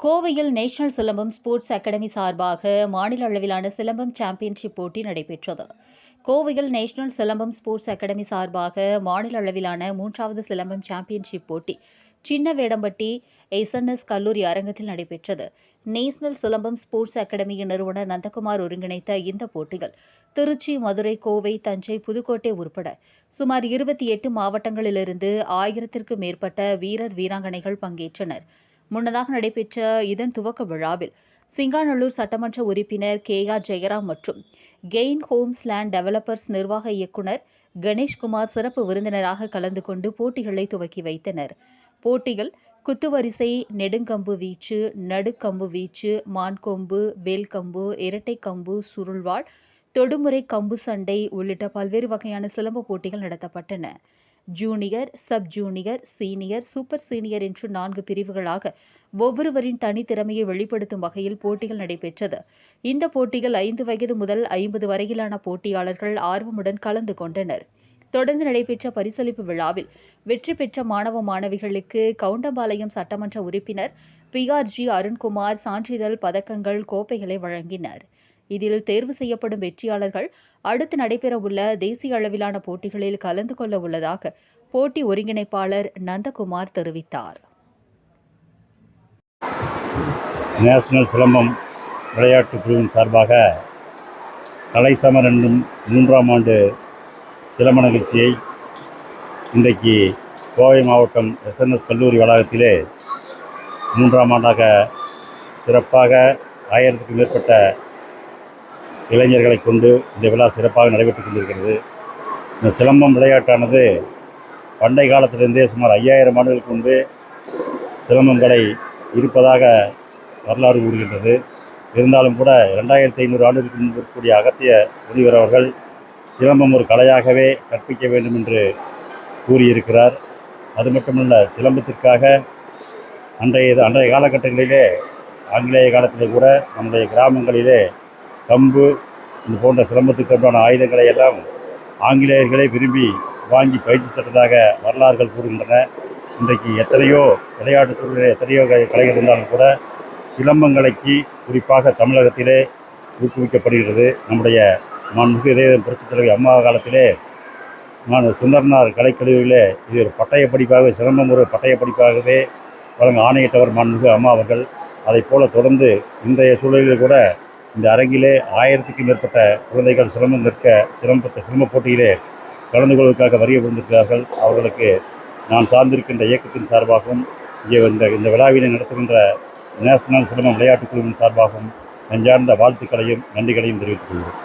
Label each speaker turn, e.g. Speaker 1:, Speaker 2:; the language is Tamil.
Speaker 1: கோவையில் நேஷனல் சிலம்பம் ஸ்போர்ட்ஸ் அகாடமி சார்பாக மாநில அளவிலான சிலம்பம் சாம்பியன்ஷிப் போட்டி நடைபெற்றது. கோவையில் நேஷனல் சிலம்பம் ஸ்போர்ட்ஸ் அகாடமி சார்பாக மாநில அளவிலான மூன்றாவது சிலம்பம் சாம்பியன்ஷிப் போட்டி சின்ன வேடம்பட்டி எஸ்என்எஸ் கல்லூரி அரங்கத்தில் நடைபெற்றது. நேஷனல் சிலம்பம் ஸ்போர்ட்ஸ் அகாடமியின் நிறுவனர் நந்தகுமார் ஒருங்கிணைத்த இந்த போட்டிகள் திருச்சி மதுரை கோவை தஞ்சை புதுக்கோட்டை உட்பட சுமார் இருபத்தி எட்டு மாவட்டங்களிலிருந்து ஆயிரத்திற்கும் மேற்பட்ட வீரர் வீராங்கனைகள் பங்கேற்றனர். முன்னதாக நடைபெற்ற இதன் துவக்க விழாவில் சிங்காநல்லூர் சட்டமன்ற உறுப்பினர் கே ஆர் ஜெயராம் மற்றும் கெயின் ஹோம்ஸ் லேண்ட் டெவலப்பர்ஸ் நிர்வாக இயக்குநர் கணேஷ்குமார் சிறப்பு விருந்தினராக கலந்து கொண்டு போட்டிகளை துவக்கி வைத்தனர். போட்டிகள் குத்துவரிசை நெடுங்கம்பு வீச்சு நடுக்கம்பு வீச்சு மான்கொம்பு வேல்கம்பு இரட்டை கம்பு சுருள்வாள் தொடுமுறை கம்பு சண்டை உள்ளிட்ட பல்வேறு வகையான சிலம்ப போட்டிகள் நடத்தப்பட்டன. Junior sub junior senior super senior என்று நான்கு பிரிவுகளாக ஒவ்வொருவரின் தனித்திறமையை வெளிப்படுத்தும் வகையில் போட்டிகள் நடைபெற்றது. இந்த போட்டிகள் ஐந்து வயது முதல் ஐம்பது வரையிலான போட்டியாளர்கள் ஆர்வமுடன் கலந்து கொண்டனர். தொடர்ந்து நடைபெற்ற பரிசளிப்பு விழாவில் வெற்றி பெற்ற மாணவ மாணவிகளுக்கு கவுண்டம்பாளையம் சட்டமன்ற உறுப்பினர் பி ஆர் ஜி அருண்குமார் சான்றிதழ் பதக்கங்கள் கோப்பைகளை வழங்கினர். இதில் தேர்வு செய்யப்படும் வெற்றியாளர்கள் அடுத்து நடைபெறவுள்ள தேசிய அளவிலான போட்டிகளில் கலந்து கொள்ள உள்ளதாக போட்டி ஒருங்கிணைப்பாளர் நந்தகுமார் தெரிவித்தார்.
Speaker 2: நேஷனல் சிலம்பம் விளையாட்டு குழுவின் சார்பாக கலைசமர் என்னும் மூன்றாம் ஆண்டு சிலம்ப நிகழ்ச்சியை இன்றைக்கு கோவை மாவட்டம் எஸ்என்எஸ் கல்லூரி வளாகத்திலே மூன்றாம் ஆண்டாக சிறப்பாக ஆயிரத்துக்கும் மேற்பட்ட இளைஞர்களை கொண்டு இந்த விழா சிறப்பாக நடைபெற்றுக் கொண்டிருக்கிறது. இந்த சிலம்பம் விளையாட்டானது பண்டை காலத்திலிருந்தே சுமார் ஐயாயிரம் ஆண்டுகளுக்கு கொண்டு சிலம்பம் கலை இருப்பதாக வரலாறு கூறுகின்றது. இருந்தாலும் கூட ரெண்டாயிரத்தி ஐநூறு ஆண்டுகளுக்கு முன்பு இருக்கக்கூடிய அகத்திய முனிவர் அவர்கள் சிலம்பம் ஒரு கலையாகவே கற்பிக்க வேண்டும் என்று கூறியிருக்கிறார். அது மட்டுமல்ல சிலம்பத்திற்காக அன்றைய அன்றைய காலகட்டங்களிலே ஆங்கிலேய காலத்திலே கூட நம்முடைய கிராமங்களிலே கம்பு இது போன்ற சிரமத்துக்கு உண்டான ஆயுதங்களை எல்லாம் ஆங்கிலேயர்களே விரும்பி வாங்கி பயிற்சி சென்றதாக வரலாறுகள் கூறுகின்றன. இன்றைக்கு எத்தனையோ விளையாட்டுத் துறையில் எத்தனையோ கலைகள் இருந்தாலும் கூட சிலம்பங்கலைக்கு குறிப்பாக தமிழகத்திலே ஊக்குவிக்கப்படுகிறது. நம்முடைய மாண்புமிகு இதயம் புரட்சித் தலைவி அம்மா காலத்திலே நான் சுந்தரனார் கலைக்கல்லூரியிலே இது ஒரு பட்டய படிப்பாகவே சிலம்பம் ஒரு பட்டய படிப்பாகவே வழங்க ஆணையிட்டவர் மாண்புமிகு அம்மா அவர்கள். அதைப் போல தொடர்ந்து இன்றைய சூழலில் கூட இந்த அரங்கிலே ஆயிரத்துக்கும் மேற்பட்ட குழந்தைகள் சிரமம் நிற்க சிரமப்பட்ட சிரம போட்டியிலே கலந்து கொள்வதற்காக வரிய வந்திருக்கிறார்கள் அவர்களுக்கு நான் சார்ந்திருக்கின்ற இயக்கத்தின் சார்பாகவும் இங்கே இந்த இந்த விழாவினை நடத்துகின்ற நேஷனல் சிரமம் விளையாட்டுக் குழுவின் சார்பாகவும் நெஞ்சார்ந்த வாழ்த்துக்களையும் நன்றிகளையும் தெரிவித்துக் கொள்கிறேன்.